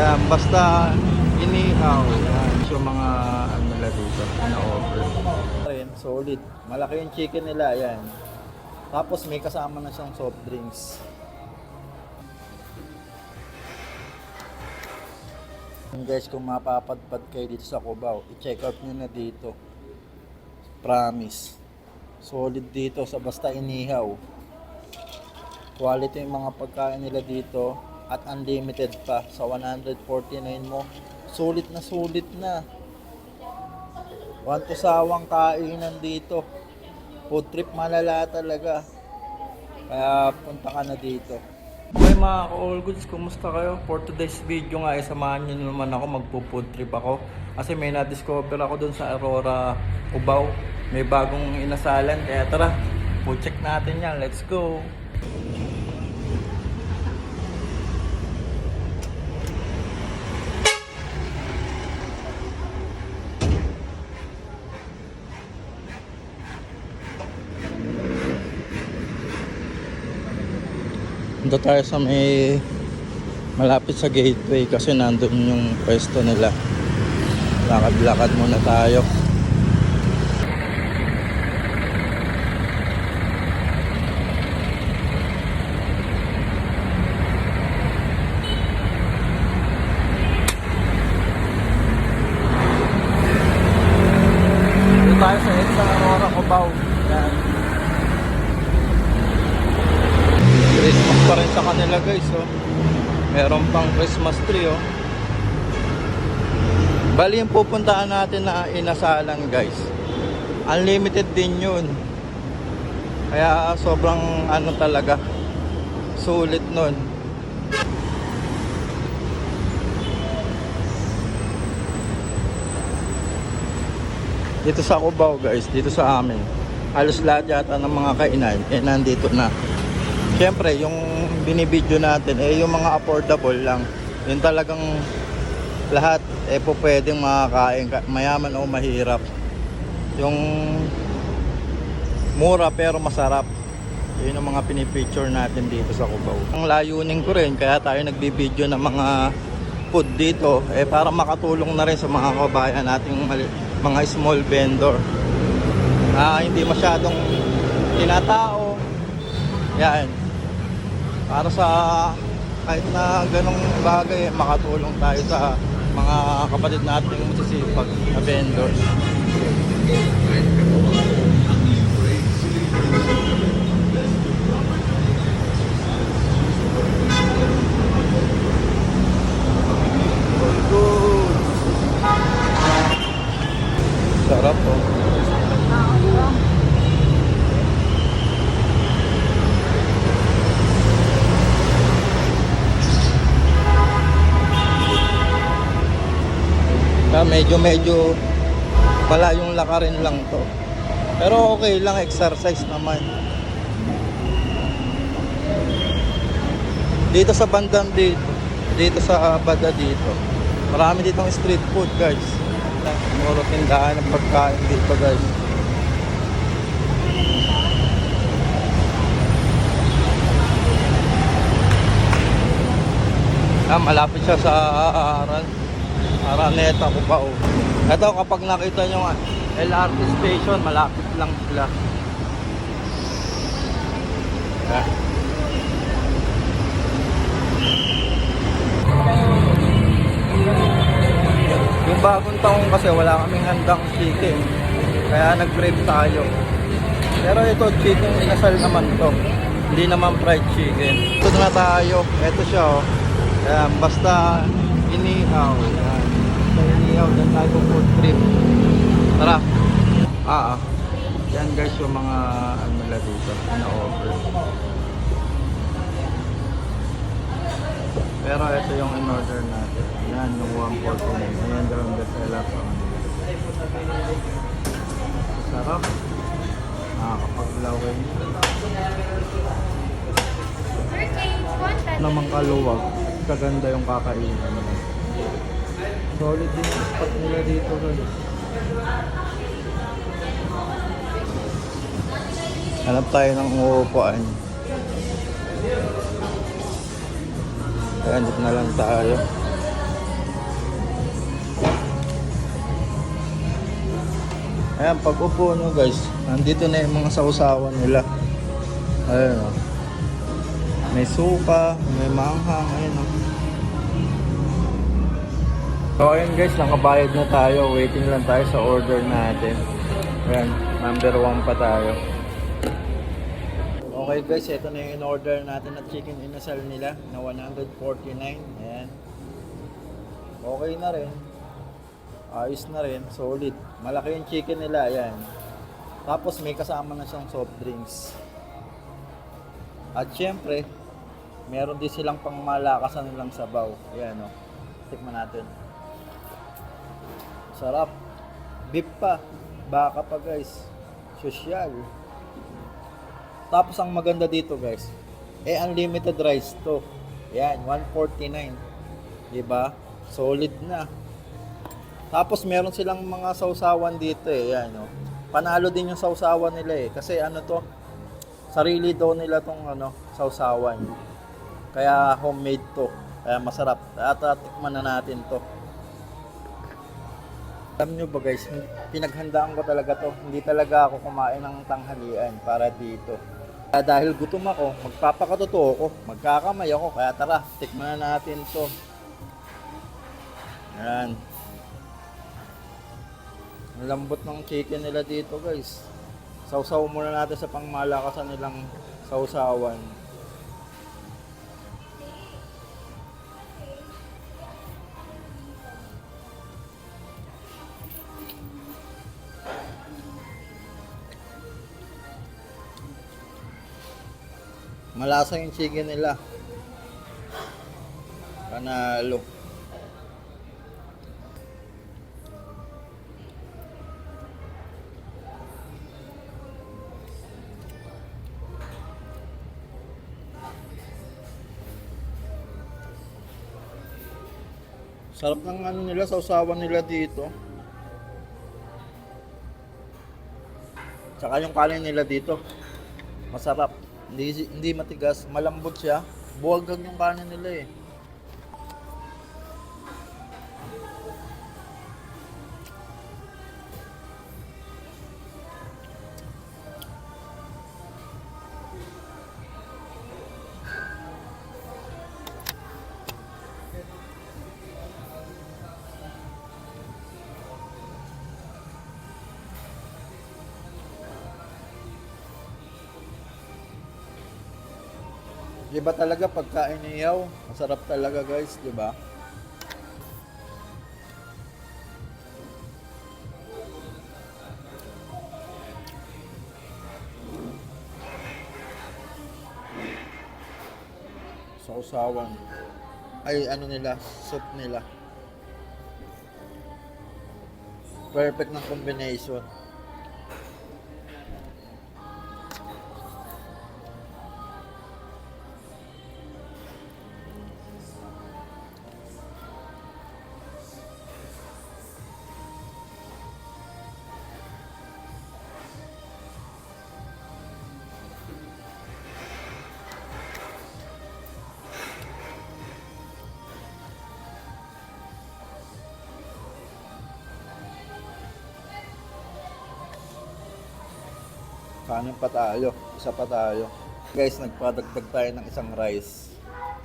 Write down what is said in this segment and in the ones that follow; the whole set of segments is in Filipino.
Ayan, basta inihaw. Ayan, yung mga ano nila dito, na-offer. Ayan, solid. Malaki yung chicken nila, ayan. Tapos may kasama na siyang soft drinks. Yung guys, kung mapapadpad kayo dito sa Cubao, i-check out nyo na dito. Promise. Solid dito sa basta inihaw. Quality yung mga pagkain nila dito at unlimited pa sa 149 mo. Sulit na sulit na. Wanto sawang kainan dito. Food trip malala talaga. Kaya punta ka na dito. Okay mga ka-all goods, kumusta kayo? For today's video nga, eh, samahan nyo naman ako, magpo-food trip ako. Kasi may na-discover ako dun sa Aurora, Cubao. May bagong inasalan, kaya tara, food check natin yan. Let's go! Punta tayo sa may malapit sa gateway kasi nandun yung pwesto nila. Lakad-lakad muna tayo. Tayo sa EDSA Aurora, Cubao. Yan. Christmas pa rin sa kanila guys oh. Meron pang Christmas tree oh. Bali yung pupuntahan natin na inasalan guys. Unlimited din yun. Kaya sobrang ano talaga. Sulit nun. Dito sa Cubao guys, dito sa amin. Halos lahat yata ng mga kainan eh nandito na. Siyempre, yung binibidyo natin, eh yung mga affordable lang. Yung talagang lahat, eh po pwedeng makakain, ka- mayaman o mahirap. Yung mura pero masarap. Yun ang mga pinipicture natin dito sa Cubao. Ang layunin ko rin, kaya tayo nagbibideo ng mga food dito, eh para makatulong na rin sa mga kabayan nating mga small vendor na hindi masyadong tinatao. Yan. Para sa kahit na ganong bagay, makatulong tayo sa mga kapatid nating masisipag na vendors. Sarap oh. Ah, medyo medyo pala yung lakarin lang to. Pero okay lang exercise naman. Dito sa bandang dito, dito sa banda dito. Marami ditong street food, guys. Muro tindahan ng pagkain dito, guys. Ah, malapit siya sa Aran. Araneta ko pa oh. Ito kapag nakita nyo nga, LRT station, malapit lang sila. Ah. Yung bagong taong kasi wala kaming handang chicken. Kaya nag-brave tayo. Pero ito, chicken inasal naman to. Hindi naman fried chicken. Ito na tayo. Ito siya oh. Ayan, basta inihaw. Inihaw, dyan tayo food trip. Tara. Ah, ah. Yan guys yung mga ano nila dito na offer. Pero ito yung in-order natin. Yan yung 149. Ayan daw yung bestseller sa. Sarap. Nakakapaglawin. Namang kaluwag. Kaganda yung kakainan. Solid din yung spot nila dito nun. Hanap tayo ng uupuan. Kaya andit na lang tayo. Ayan, pag upo nyo guys, nandito na yung mga sausawan nila. Ayan o. May suka, may manghang, ayan o. So ayun guys, nakabayad na tayo. Waiting lang tayo sa order natin. Ayan, number 1 pa tayo. Okay guys, ito na yung in-order natin na chicken inasal nila na 149. Ayan. Okay na rin. Ayos na rin, solid. Malaki yung chicken nila, ayan. Tapos may kasama na siyang soft drinks. At syempre, meron din silang pangmalakasan nilang sabaw. Ayan o. Tikman natin. Sarap. Beef pa. Baka pa guys. Sosyal. Tapos ang maganda dito guys, eh unlimited rice to. Yan, 149. 'Di ba? Solid na. Tapos meron silang mga sausawan dito eh, yan no. Panalo din yung sausawan nila eh kasi ano to, sarili daw nila tong ano, sausawan. Kaya homemade to. Kaya masarap. At tikman na natin to. Alam nyo ba guys, pinaghandaan ko talaga to. Hindi talaga ako kumain ng tanghalian para dito. Kaya dahil gutom ako, magpapakatotoo ko, magkakamay ako. Kaya tara, tikman na natin to. Yan. Ang lambot ng chicken nila dito guys. Sausaw muna natin sa pangmalakasan nilang sausawan. Malasa yung chicken nila. Panalo. Sarap ng ano nila, sausawan nila dito. Tsaka yung kanin nila dito. Masarap. Hindi, hindi matigas. Malambot siya. Buwagag yung kanin nila eh. Di ba talaga pagkain niyaw? Masarap talaga guys, di ba? Sausawan. Ay, ano nila, soup nila. Perfect ng combination. Kanin pa tayo. Isa pa tayo. Guys, nagpadagdag tayo ng isang rice.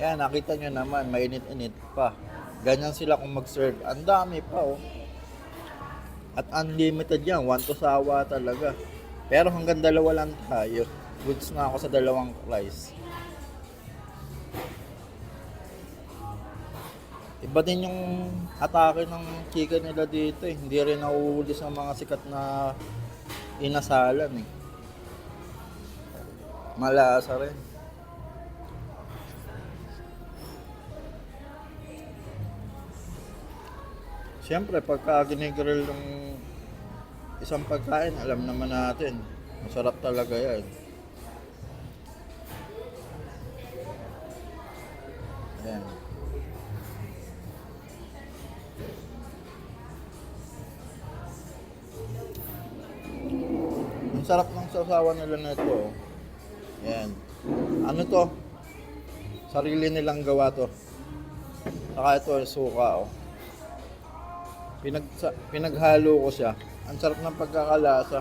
Yan, nakita nyo naman, mainit-init pa. Ganyan sila kung mag-serve. Ang dami pa, oh. At unlimited yan. One to sawa talaga. Pero hanggang dalawa lang tayo. Goods na ako sa dalawang rice. Iba din yung atake ng chicken nila dito eh. Hindi rin nahuhuli sa mga sikat na inasalan eh. Malasa rin. Siyempre, pagka ginigrill ng isang pagkain, alam naman natin, masarap talaga yan. Ayan. Ang sarap ng sasawa nila na ito. Ayan. Ano to? Sarili nilang gawa to. Saka ito, suka oh. Pinag, pinaghalo ko siya. Ang sarap ng pagkakalasa.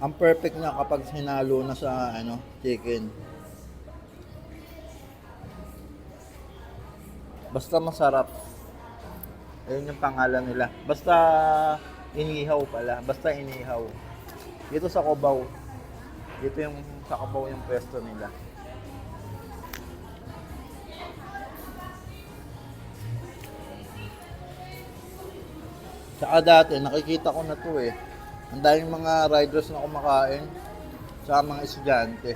Ang perfect niya kapag hinalo na sa ano, chicken. Basta masarap. Ayun yung pangalan nila. Basta inihaw pala. Basta inihaw. Dito sa Cubao. Dito yung sa Cubao yung pwesto nila. Tsaka dati, nakikita ko na to eh. Ang daming mga riders na kumakain sa mga estudyante.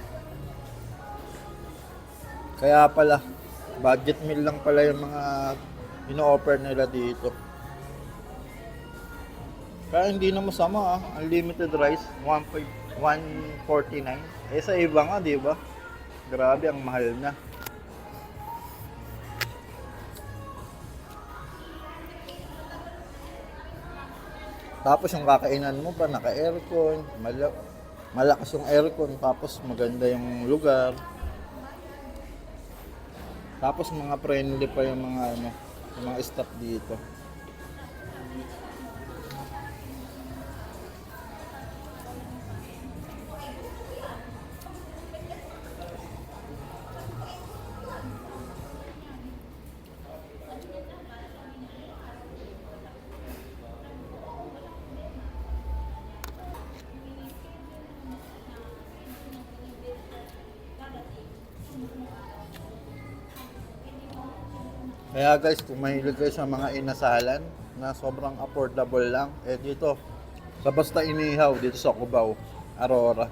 Kaya pala, budget meal lang pala yung mga ino-offer nila dito. Kaya hindi na masama ah. Unlimited rice, 1.5 149. Eh sa iba nga, di ba? Grabe, ang mahal na. Tapos yung kakainan mo pa, naka-aircon, mala malakas yung aircon, tapos maganda yung lugar. Tapos mga friendly pa yung mga ano, yung mga staff dito. Kaya guys, kung mahilig kayo sa mga inasalan na sobrang affordable lang, eh dito, sa basta inihaw dito sa Cubao, Aurora.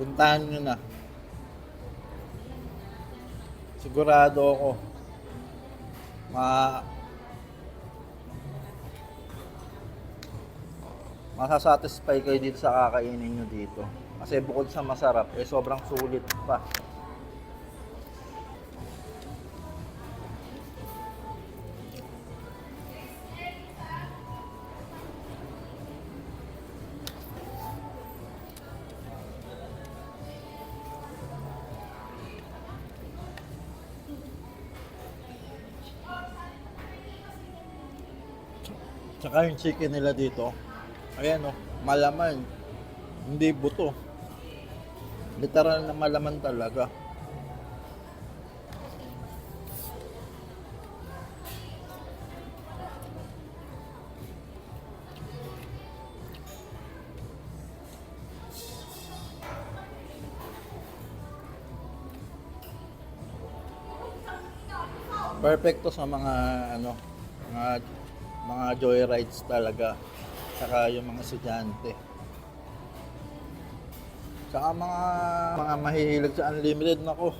Puntahan nyo na. Sigurado ako, ma masasatisfy kayo dito sa kakainin nyo dito. Kasi bukod sa masarap, eh sobrang sulit pa. Tsaka yung chicken nila dito, ayan o, malaman. Hindi buto. Literal na malaman talaga. Perfecto sa mga ano, mga mga joyrides talaga. Saka yung mga estudyante. Saka mga mga mahihilig sa unlimited nako.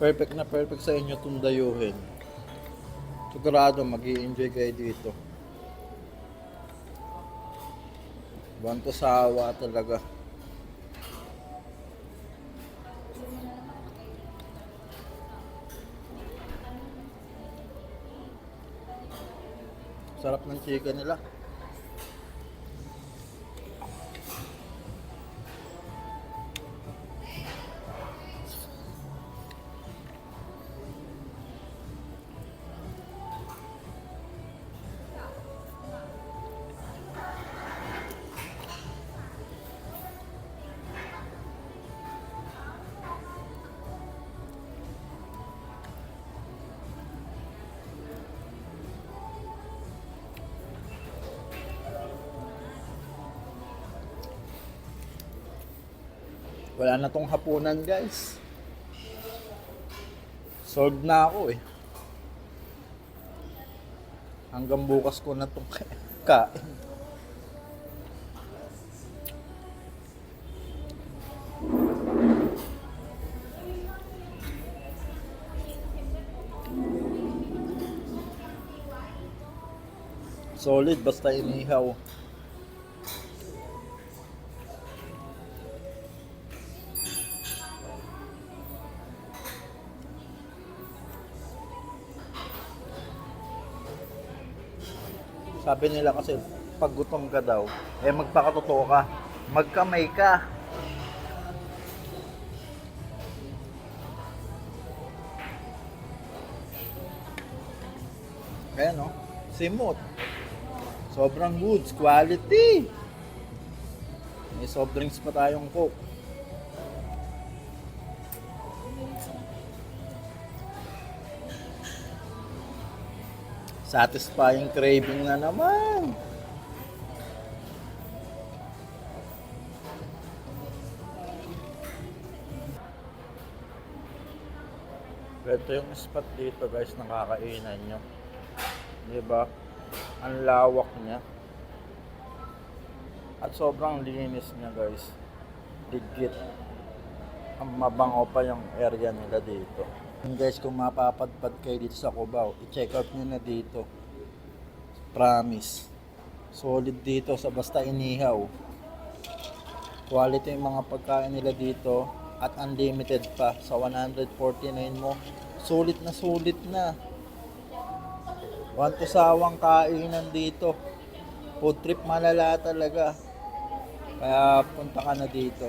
Perfect na perfect sa inyo itong dayuhin. Sigurado mag enjoy kayo dito. Buwan talaga. Sarap ng chicken nila. Wala na tong hapunan, guys. Solved na ako eh. Hanggang bukas ko na tong kain. Solid basta inihaw. Sabi nila kasi pag gutom ka daw, eh magpakatotoo ka. Magkamay ka. Ayan no, simot. Sobrang goods, quality. May soft drinks pa tayong coke. Satisfying craving na naman. Ito yung spot dito guys, nakakainan nyo. Di ba? Ang lawak niya. At sobrang linis niya guys. Digit. Ang mabango pa yung area nila dito. Yung guys, kung mapapadpad kayo dito sa Cubao, i-check out nyo na dito. Promise. Solid dito sa basta inihaw. Quality yung mga pagkain nila dito at unlimited pa sa 149 mo. Sulit na sulit na. Want to sawang kainan dito. Food trip malala talaga. Kaya punta ka na dito.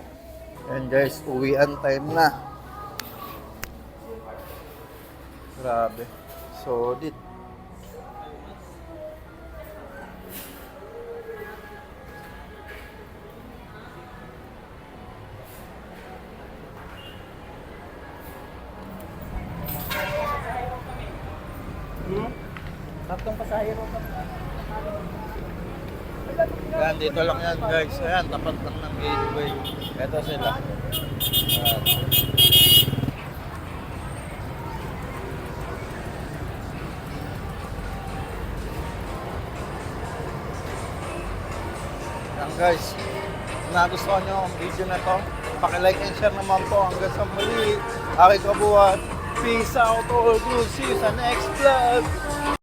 And guys, uwian time na. Grabe. Solid. Tatlong pasahero pa. Yan, dito lang yan guys. Ayan, tapat lang ng gateway. Ito sila. Ayan. Guys. Nagustuhan nyo ang video na to, pakilike and share naman po hanggang sa muli. Aking kabuhat. Peace out all good. See you sa next vlog.